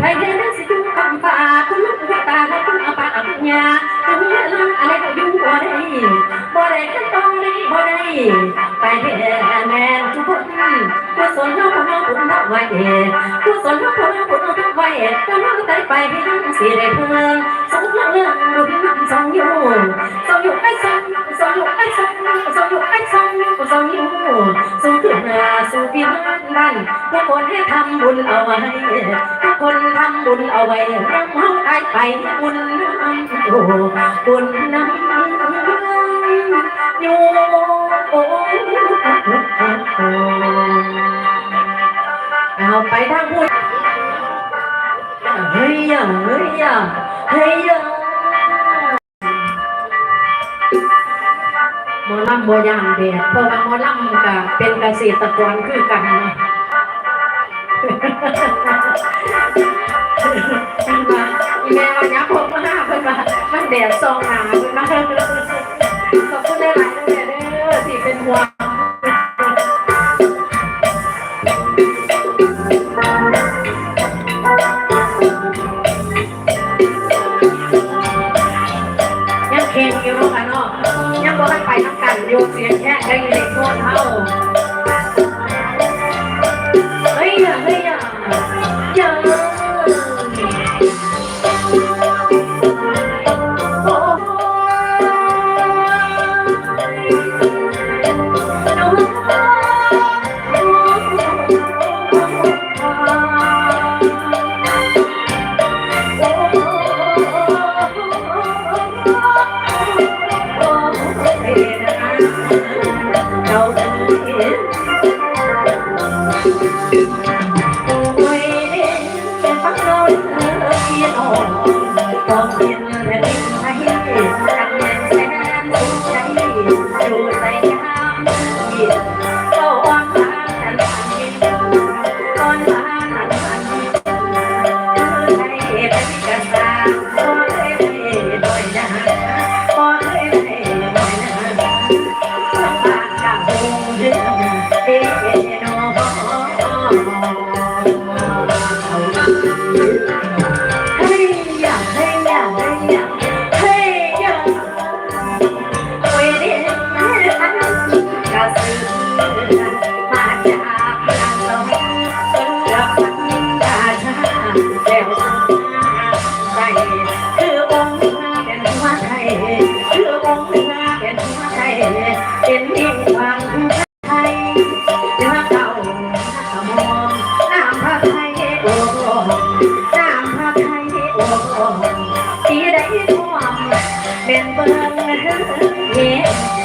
ไผเห็นสิอยู่คำฟ้าคุณลูกคุณตาและคุณอาปาอาปุญญาจะมีเรื่องอะไรก็ยู่งบ่ได้บ่ได้ก็ต้องได้บ่ได้ไปเห็นแมนทุกคนกุศลเฮาคนเฮาบุญเฮาไว้กุศลเฮาคนเฮาบุญเฮาไว้กำลังใจไปให้ทั้งสิได้เพิ่งสองเรื่องบุญสองยู่ง สองสองอยู่สู่ขึ้นมาสู่ปีบ้านทุกคนให้ทำบุญเอาไว้ทุกคนทำบุญเอาไว้นำเฮาได้ไปบุญน้ำโอ้บุญน้ำอยู่โอ้เอาไปทางบุญเฮ้ยเฮ้ยเฮ้ย มอลำบัวยางเดียดเพราะว่าหมอลำก็เป็นเกษตรกรคือกันเนาะแม่วันนี้ผมมาห้าเพิ่นมามันแดดซองหนาเพิ่นมา ยิ Hey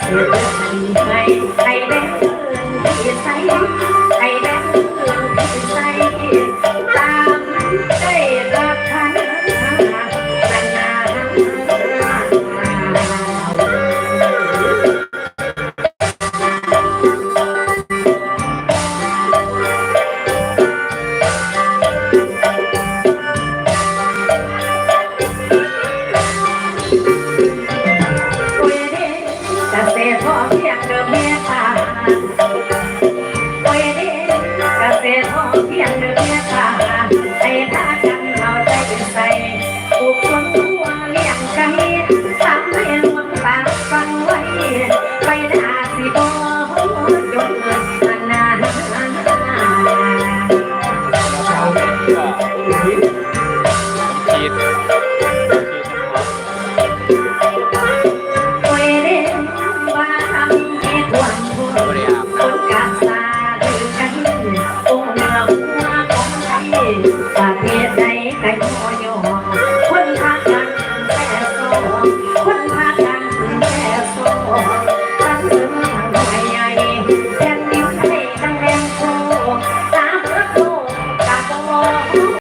ให้ให้ได้เงินอย่าใส่ হাফিজ